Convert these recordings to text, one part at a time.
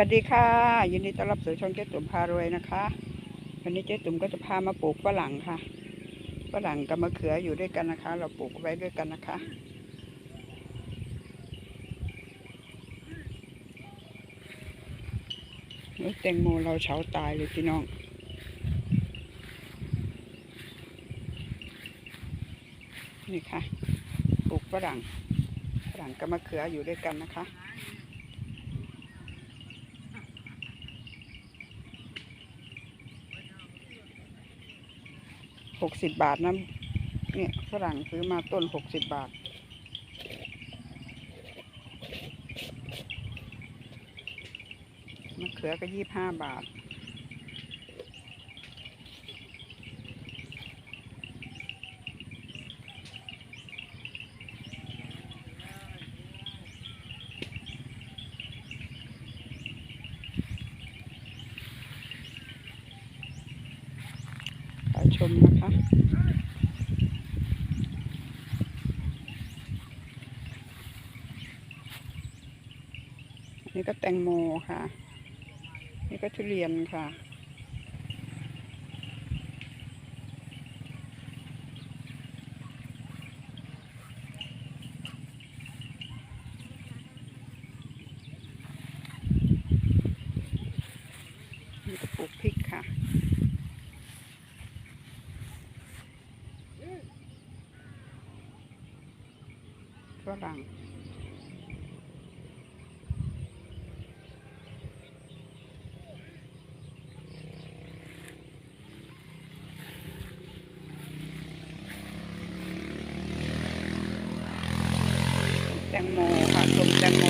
วัสดีค่ะ ยินดีต้อนรับสู่ช่องเจ๊ตุ่มพารวยนะคะ วันนี้เจ๊ตุ่มก็จะพามาปลูกฝรั่งค่ะฝรั่งกับมะเขืออยู่ด้วยกันนะคะ เราปลูกไว้ด้วยกันนะคะ นี่แตงโมเราเฉาตายเลยพี่น้องนี่ค่ะ ปลูกฝรั่งฝรั่งกับมะเขืออยู่ด้วยกันนะคะ หกสิบบาทนะเนี่ยฝรั่งซื้อมาต้นหกสิบบาท มะเขือก็ยี่บห้าบาท ชมนะคะ นี่ก็แตงโมค่ะ นี่ก็ทุเรียนค่ะ นี่ก็ปลูกพริกค่ะ ฝรั่งแตงโมค่ะชมแตงโม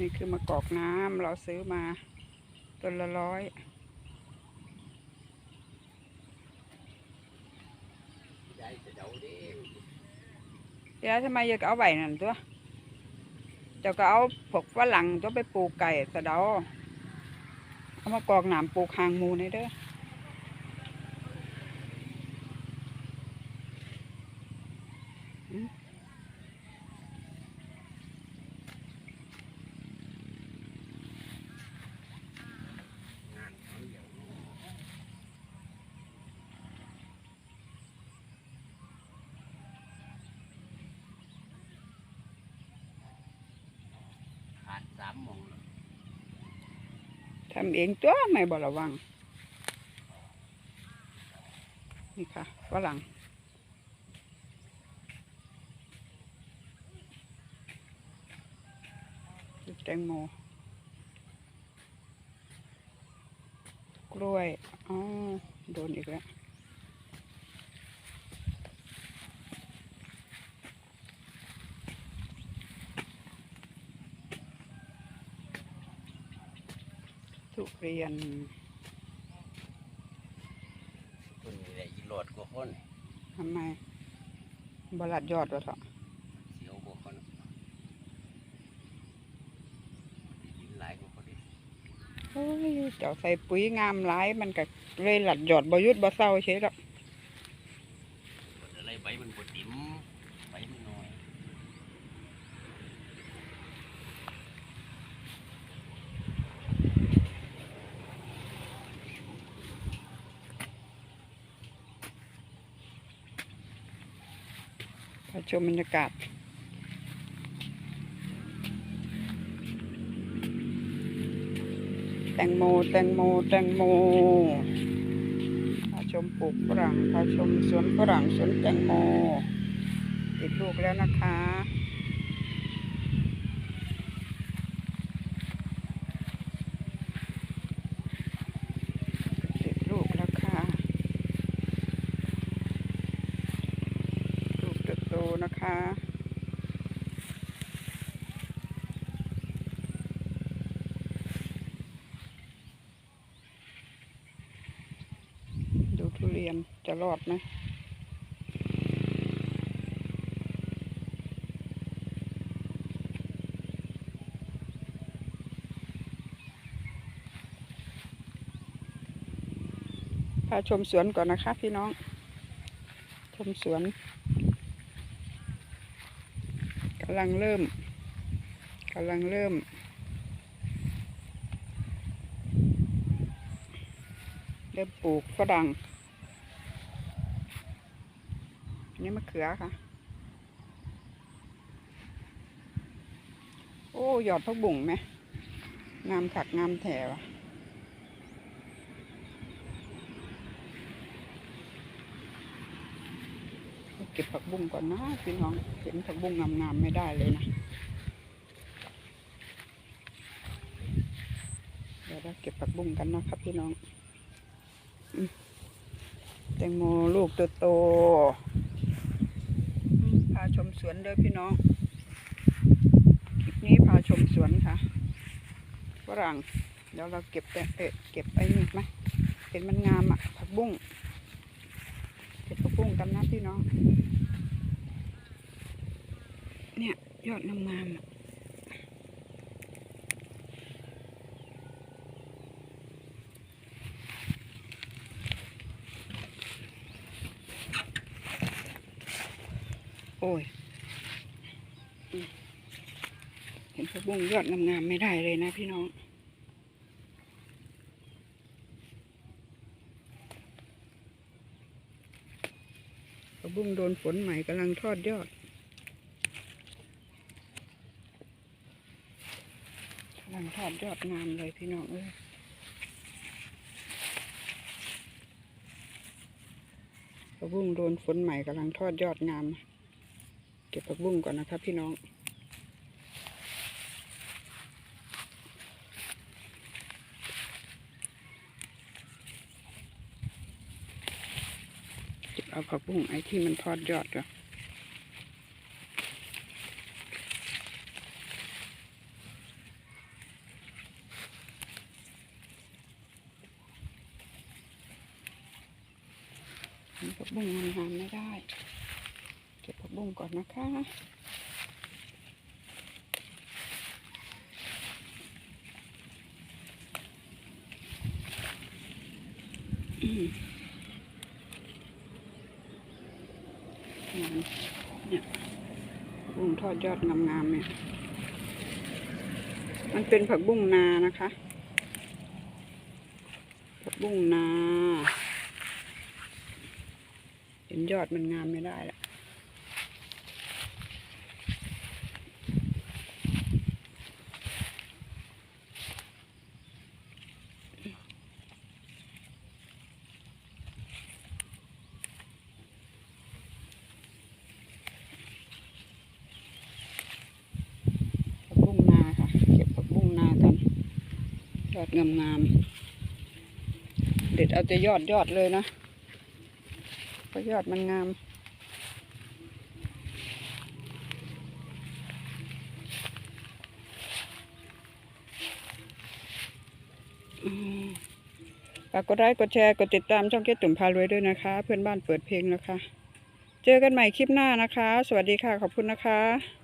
นี่คือมะกอกน้ำเราซื้อมาต้นละร้อยยายจะเดาดิยายทำไมอยากเอาใบนั่นตัวเจ้าก็เอาพวกฝรั่งตัวไปปลูกไก่สะเดา เอามากอกหนามปลูกหางมูนี่เด้อ งานเขาเดียวขาดสามโมงแล้ว ทำเองตัวไม่บระวัง นี่ค่ะฝรั่งแตงโม กล้วย อ๋อ โดนอีกแล้ว เรียนคนนี่แหละอีโหลดกว่าคนทำไมบลัดยอดวะเถอะเสียวกว่าคนกินหลายกว่าคนอีกโอ้ยเจ้าใส่ปุ๋ยงามหลายมันก็เลยหลัดยอดบหยุดบ่เศร้าเฉยหรอก บดอะไรใบมันบดติ๋มใบมันน้อย มาชมบรรยากาศแตงโมแตงโมแตงโมพาชมปลูกฝรั่งพาชมสวนฝรั่งสวนแตงโมติดลูกแล้วนะคะ นะคะ ดูทุเรียนจะรอดไหมพาชมสวนก่อนนะคะพี่น้อง ชมสวน กำลังเริ่มกำลังเริ่ม เริ่มปลูกฝรั่งอันนี้มะเขือค่ะ โอ้ หยอดพักบุ่งไหมงามขักงามแถวะ เก็บผักบุ้งก่อนนะพี่น้องเห็นผักบุ้งงามๆไม่ได้เลยนะเดี๋ยวเราเก็บผักบุ้งกันนะครับพี่น้องแตงโมลูกโตๆพาชมสวนเด้อพี่น้อง คลิปนี้พาชมสวนค่ะฝรั่งเดี๋ยวเราเก็บแต่เอะเก็บไอ้นี่ไหมเห็นมันงามอะผักบุ้งเก็บผักบุ้งกันนะพี่น้อง เนี่ย ยอดงามๆโอ้ย เห็นผักบุ้งยอดงามๆไม่ได้เลยนะพี่น้องผักบุ้งโดนฝนใหม่กำลังทอดยอด ทอดยอดงามเลยพี่น้องเอ้ยผักบุ้งโดนฝนใหม่กำลังทอดยอดงาม เก็บผักบุ้งก่อนนะครับพี่น้องเก็บเอาผักบุ้งไอ้ที่มันทอดยอดก่อนเห็นผักบุ้งมันงาม ไม่ได้ เก็บผักบุ้งก่อนนะคะเนี่ยผักบุ้งทอดยอดงามๆเนี่ย มันเป็นผักบุ้งนานะคะ ผักบุ้งนา นยอดมันงามไม่ได้ล่ะกุ้งนาค่ะเก็บผักบุ้งนากันยอดงามๆ เด็ดเอาแต่ยอดยอดเลยนะ เพราะยอดมันงามฝากกดไลค์กดแชร์ กดติดตามช่องเก็ตตุ่มพารวยด้วยนะคะ เพื่อนบ้านเปิดเพลงนะคะ เจอกันใหม่คลิปหน้านะคะ สวัสดีค่ะ ขอบคุณนะคะ